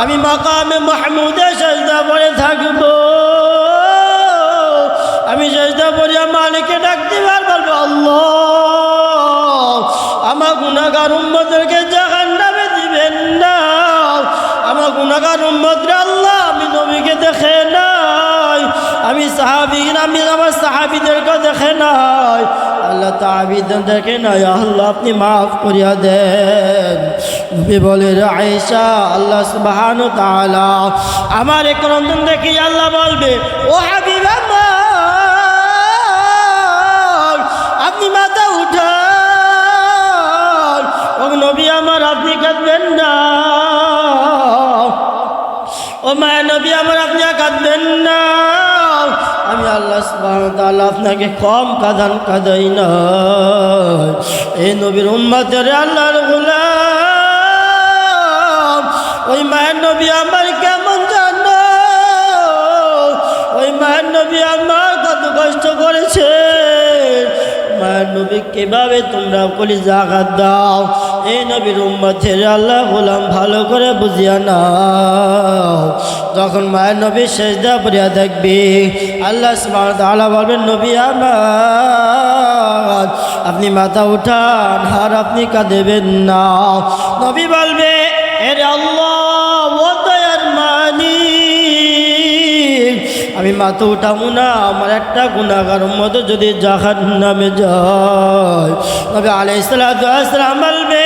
আমি মাকামে মাহমুদে সাজদা পরে থাকব। আমি সাজদা পরে মালিকে ডাকতে পার বলব, আল্লাহ, আমার গুণাগার উম্মদেরকে জাহান নামে দিবেন না। আমার গুণাগার উম্মদরে আল্লাহ, আমি নবীকে দেখে নাই আমি সাহাবি আমি আমার সাহাবিদেরকে দেখে নাই। আল্লাহ তাহাবিদের দেখে নাই। আল্লাহ আপনি মাফ করিয়া দেন। নবী বলে আয়েশা, আল্লাহ সুবহান তালা আমার এক রন্ধন দেখি আল্লাহ বলবে, ও হাবিব আপনাকে কম কাঁদান কাঁদাই না। এই নবীর উম্মতের আল্লাহর গোলাম। ওই মায়ের নবী আমার কেমন জানো? ওই মায়ের নবী আমার কত কষ্ট করেছে। মায়ের নবী, কীভাবে তোমরা কলি জাগাত দাও? এই নবীর উম্মতের আল্লাহ গোলাম ভালো করে বুঝিয়া নাও। যখন মায়ের নবী শেষদা পড়িয়া দেখবে, আল্লাহ ওয়া বলবেন, নবী আমার, আপনি মাথা উঠান আর আপনি কাঁদেবেন না। নবী বলবে, এরে আল্লাহ মালিক আমি মাথা উঠাবো না, আমার একটা গুণাগার মতো যদি জাহান নামে যায় তবে আলাইসালাম বলবে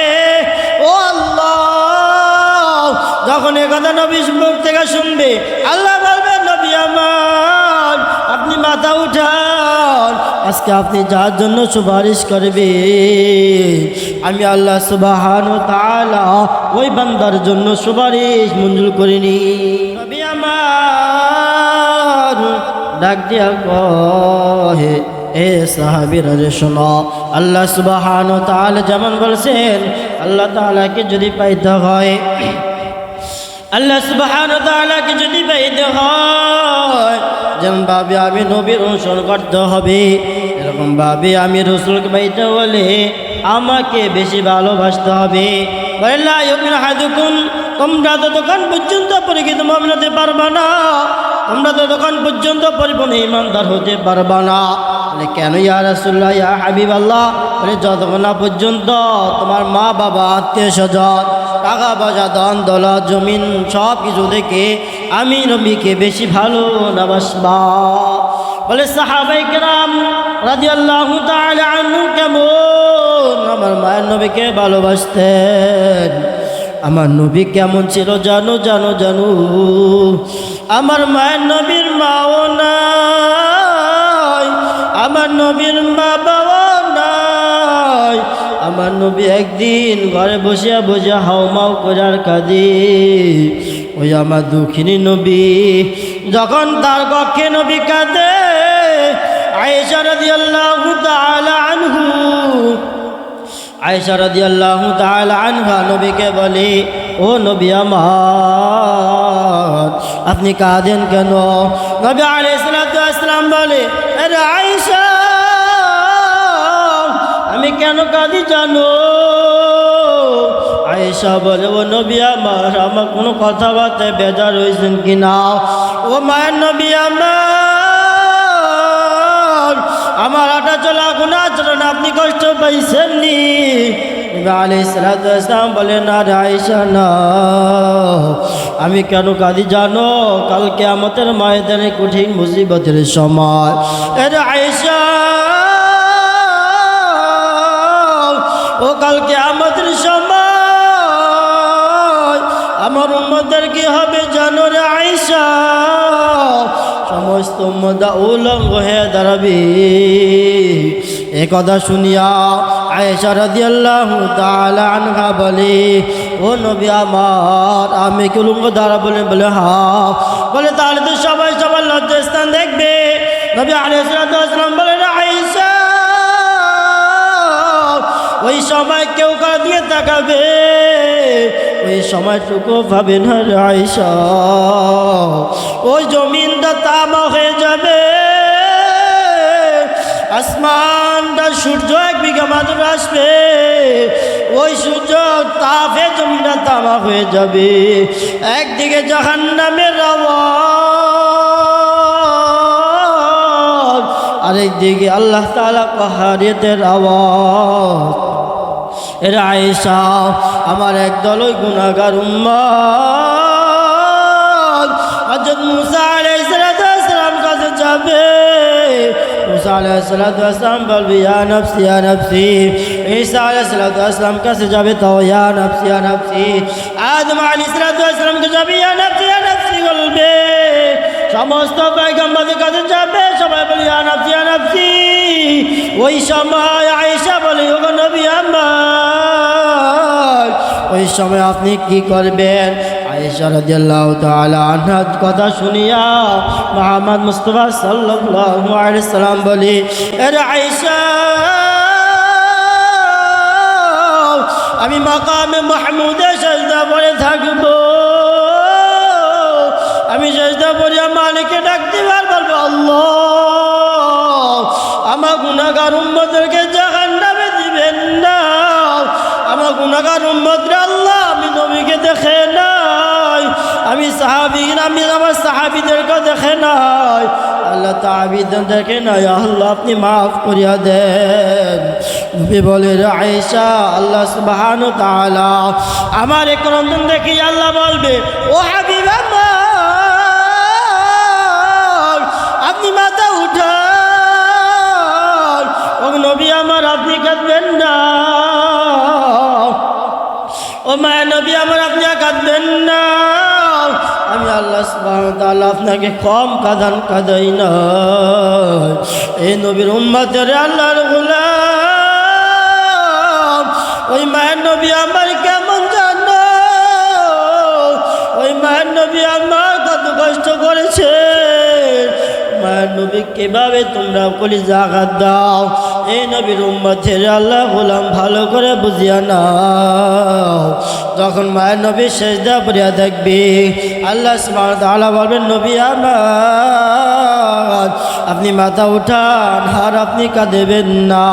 যখন এ কথা নবী মুখ থেকে শুনবে, আল্লাহ বলবে, নবী আমার, আপনি মাথা উঠান, আজকে আপনি যার জন্য সুপারিশ করবে আমি আল্লাহ সুবাহান তাআলা ওই বান্দার জন্য সুপারিশ মঞ্জুর করিনি নবী আমার, ডাক দিয়া কহে, এ সাহাবিরা রে আল্লাহ সুবাহান তাআলা যেমন বলছেন, আল্লাহ তাআলাকে যদি পাইতে হয় আল্লাহ সুবহান তাআলাকে যদি পাইতে হয়, যেমন ভাবে আমি নবীর অনুসরণ করতে হবে, এরকম ভাবে আমি রসুলকে পাইতে হলে আমাকে বেশি ভালোবাসতে হবে। তোমরা ততক্ষণ পর্যন্ত পরিচিত মমিন হতে পারবা না, তোমরা ততক্ষণ পর্যন্ত পরিপূর্ণ ইমানদার হতে পারবা না। কেন ইয়া রাসূলুল্লাহ, ইয়া হাবিব আল্লাহ বলে যতক্ষণ না পর্যন্ত তোমার মা বাবা, আত্মীয় স্বজন, টাকা পয়সা দন দলা জমিন সব কিছু দেখে আমি নবীকে বেশি ভালো নাবাসবা বলে সাহাবাই কেরাম রাজি আল্লাহ আনহু কেমন? আমার মায়ের নবীকে ভালোবাসতেন। আমার নবী কেমন ছিল জানো জানো জানো? আমার মায়ের নবীর মাও নাই। আমার নবীর নাই আমার নবী একদিন ঘরে বসিয়া বসিয়া হাউমাউ করার কাঁদি। ওই আমার দুঃখিনী নবী যখন তার কক্ষে নবী কাঁদে নবীকে বলে, ও নবী আমার, আপনি কাঁদেন কেন? নবী আসসালাম বলে আমি কেন কাঁদি জানো? আয়েশা বলে, ও নবী আমার আমার কোনো কথাবার্তায় বেজার হয়েছেন কি না? ও মায়ের নবী আমার আমার আটা চলা গুণা চলন আপনি কষ্ট পাইছেন নি বলে, না রে আয়েশা, না। আমি কেন কাঁদি জানো? কালকে আমাদের মায়েদের কঠিন মুসিবতের সময়। এর আয়েশা ও কালকে আমাদের সময় আমার উম্মদের কি হবে জানো রে আয়েশা? সমস্ত উম্মদা উলঙ্গ হয়ে দাঁড়াবে। এ কথা শুনিয়া আয়েশা রাদিয়াল্লাহু তাআলা আনহা বলে, ও নবী আমার, আমি কি উলঙ্গ দাঁড়া বলে বলে হা বলে, তাহলে তো সবাই সবার লজ্জাস্থান দেখবে। নবী আলাইহিস সময় কেউ কার দিয়ে তাকাবে। ওই সময়টুকু পাবে না রে আয়েশা। ওই জমিনটা তামা হয়ে যাবে। আসমানটা সূর্য এক বিঘা মাত্র আসবে। ওই সূর্য তাপে জমিটা তামা হয়ে যাবে। একদিকে জাহান নামের আরেকদিকে আল্লাহ তালা পাহাড়িয়তের আওয়াজ। এর আয়েশা, আমার একদল ওই গুণাগার উম্মাদ হযরত মুসা আলাইহিস সালাম কাছে যাবে। মুসা আলাইহিস সালাম বলবে, ইয়া নফসি ইয়া নফসি। ঈসা আলাইহিস সালাম কাছে যাবে তো ইয়া নফসি ইয়া নফসি। আদম আলাইহিস সালাম কাছে যাবে, ইয়া নফসি ইয়া নফসি বলবে। সমস্ত পয়গম্বরের কাছে যাবে, সবাই বলে, ইয়া নফসি ওই সময় আয়েশা ওই সময় আপনি কি করবেন? কথা শুনিয়া মুহাম্মদ মুস্তাফা সাল্লাম বলে আমি মাকামে মাহমুদে সাজদা পড়ে থাকব। আমি সাজদা পড়িয়া মালিককে ডাকতে পার বলব আল্লাহ। আমার গুণাগার উম্মদেরকে জাহান গুণাগার উম্মদরে আল্লাহ, আমি নবীকে দেখে নাই। আমি সাহাবি আমি আমার সাহাবিদেরকে দেখে নাই। আল্লাহ তাহাবিদের দেখে নাই। আল্লাহ, আপনি মাফ করিয়া দেন। নবী বলে আয়েশা, আল্লাহ সুবহান তাআলা, আমার এক রন্ধন দেখি আল্লাহ বলবে, ও হাবিব আপনি মাথা উঠান। ও নবী আমার, আপনি কাঁদবেন না। মায়া আমি আপনাকে কম কাঁদান কাঁদাই না। এই নবীর উম্মতের আল্লাহর গোলাম। ওই মায়ের নবী আমার কেমন জানো? ওই মায়ের নবী আমার কত কষ্ট করেছে। মায়ের নবী কীভাবে তোমরা কলি জাগাত দাও? এই নবীর উম্মতের আল্লাহ গোলাম ভালো করে বুঝিয়া নাও। যখন মায়ের নবী শেষদা পড়িয়া দেখবি, আল্লাহ তাআলা বলবেন, নবী আমার, আপনি মাথা উঠান আর আপনি কাঁদেবেন না।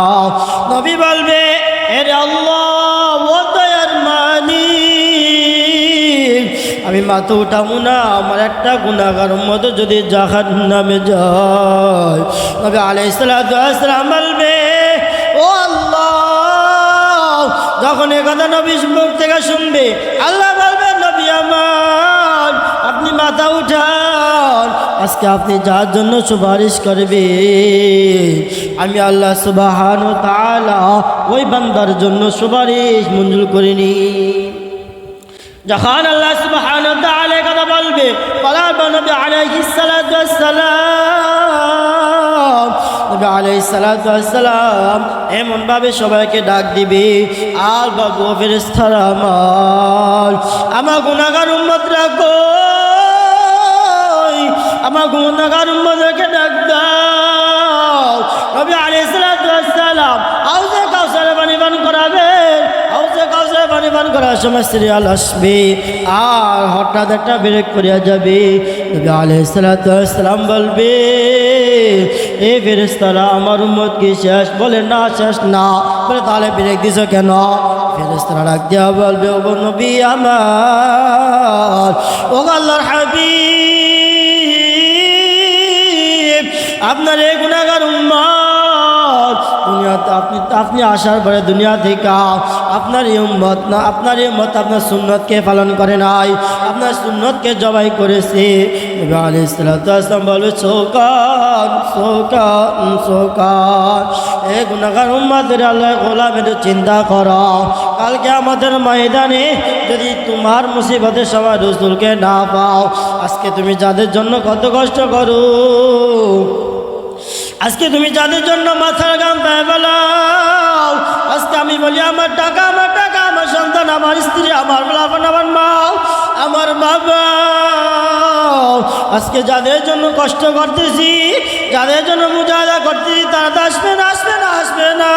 নবী বলবে, এরে আল্লাহ মালিক। আমি মাথা উঠাবো না, আমার একটা গুণাগার মতো যদি জাহান নামে যায় তবে আলাইসালাম যখন এ কথা নবী মুখ থেকে শুনবে, আল্লাহ বলবে, নবী আমার, আপনি মাথা উঠান, আজকে আপনি যার জন্য সুপারিশ করবে আমি আল্লাহ সুবাহান তাআলা ওই বান্দার জন্য সুপারিশ মঞ্জুর করিনি যখন আল্লাহ সুবহান কথা বলবে, বলার নবী আলাইহিস সালাতু ওয়াসসালাম নবী আলাইহিস সালাতু ওয়াসসালাম এমন ভাবে সবাইকে ডাক দিবে, আর বাবু ফেরেশতারা আমার আমার গুনাহগার উম্মতরা কই আমার গুনাহগার উম্মতকে ডাক দাও। নবী আলাইহিস সালাতু ওয়াসসালাম আউজে কাউসারে পানি পান করাবে হাউসে কাউসে পানি পান করার সময় সিরিয়াল আসবে, আর হঠাৎ একটা ব্রেক করিয়া যাবে নবী আলাইসালাম বলবে, এ ফেরেস্তারা আমার উম্মত কি শেষ? বলে, না, শেষ না। বলে, তাহলে ব্রেক দিছ কেন? ফেরেস্তারা ডাক দেওয়া বলবে, ও নবী আমার, ও আল্লাহর হাবি আপনার এ গুণাগার উম্মত দুনিয়াতে আপনি আপনি আসার পরে দুনিয়া থেকে আপনার এই উম্মত না, আপনার এই মত আপনার সুন্নতকে পালন করে নাই। আপনার সুন্নতকে জবাই করেছে। চিন্তা করো। কালকে আমাদের ময়দানে যদি তোমার মুসিবতের সময় রসুলকে না পাও, আজকে তুমি যাদের জন্য কত কষ্ট করো? আজকে তুমি যাদের জন্য মাথার গাম বেলাও আজকে আমি বলি, আমার টাকা আমার টাকা, আমার সন্তান, আমার স্ত্রী, আমার বেলাপন আমার মাও আমার বাবা। আজকে যাদের জন্য কষ্ট করতেছি, যাদের জন্য মুজাহাদা করতেছি, তারা তো আসবে না আসবে না আসবে না।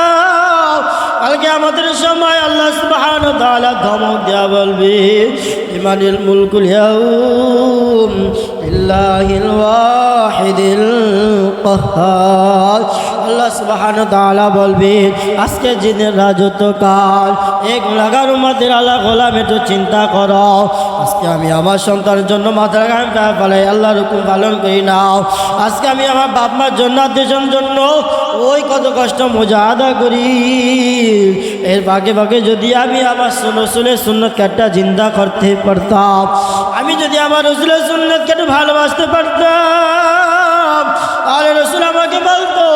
কালকে আমাদের সময় আল্লাহ সুবহান তাআলা ধমক দেয়া বলবে, ইমানিল মুলকুল ইয়াউম লিল্লাহিল ওয়াহিদিল কাহ্হার আল্লাহ সুবহানাহু ওয়া তাআলা বলবে, আজকে জিনের রাজত্ব কাল। এক লাগার উম্মতের আল্লাহ গোলাম, একটু চিন্তা করো। আজকে আমি আমার সন্তানের জন্য মাথার গান পালাই আল্লাহর হুকুম পালন করি নাও। আজকে আমি আমার বাপ মার জন্য আত্মীয়র জন্য ওই কত কষ্ট মজা আদা করি। এর বাগে বাগে যদি আমি আমার রসুলের সুন্নত একটা জিন্দা করতে পারতাম, আমি যদি আমার রসুলের সুন্নতকে একটু ভালোবাসতে পারতাম আরে রসুল, আমাকে বলতো,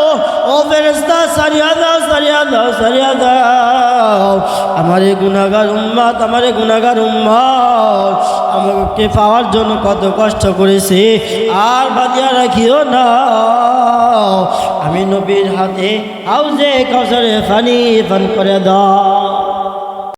ও ফেরেস্তা সারিয়া দাও সারিয়া দাও সারিয়া দাও। আমার এই গুণাগার উম্মাত, আমার এই গুণাগার উম্মাত। আমাকে পাওয়ার জন্য কত কষ্ট করেছে, আর বাদিয়া রাখিও না। আমি নবীর হাতে হাউজে কসরে ফানি ফান করে দাও।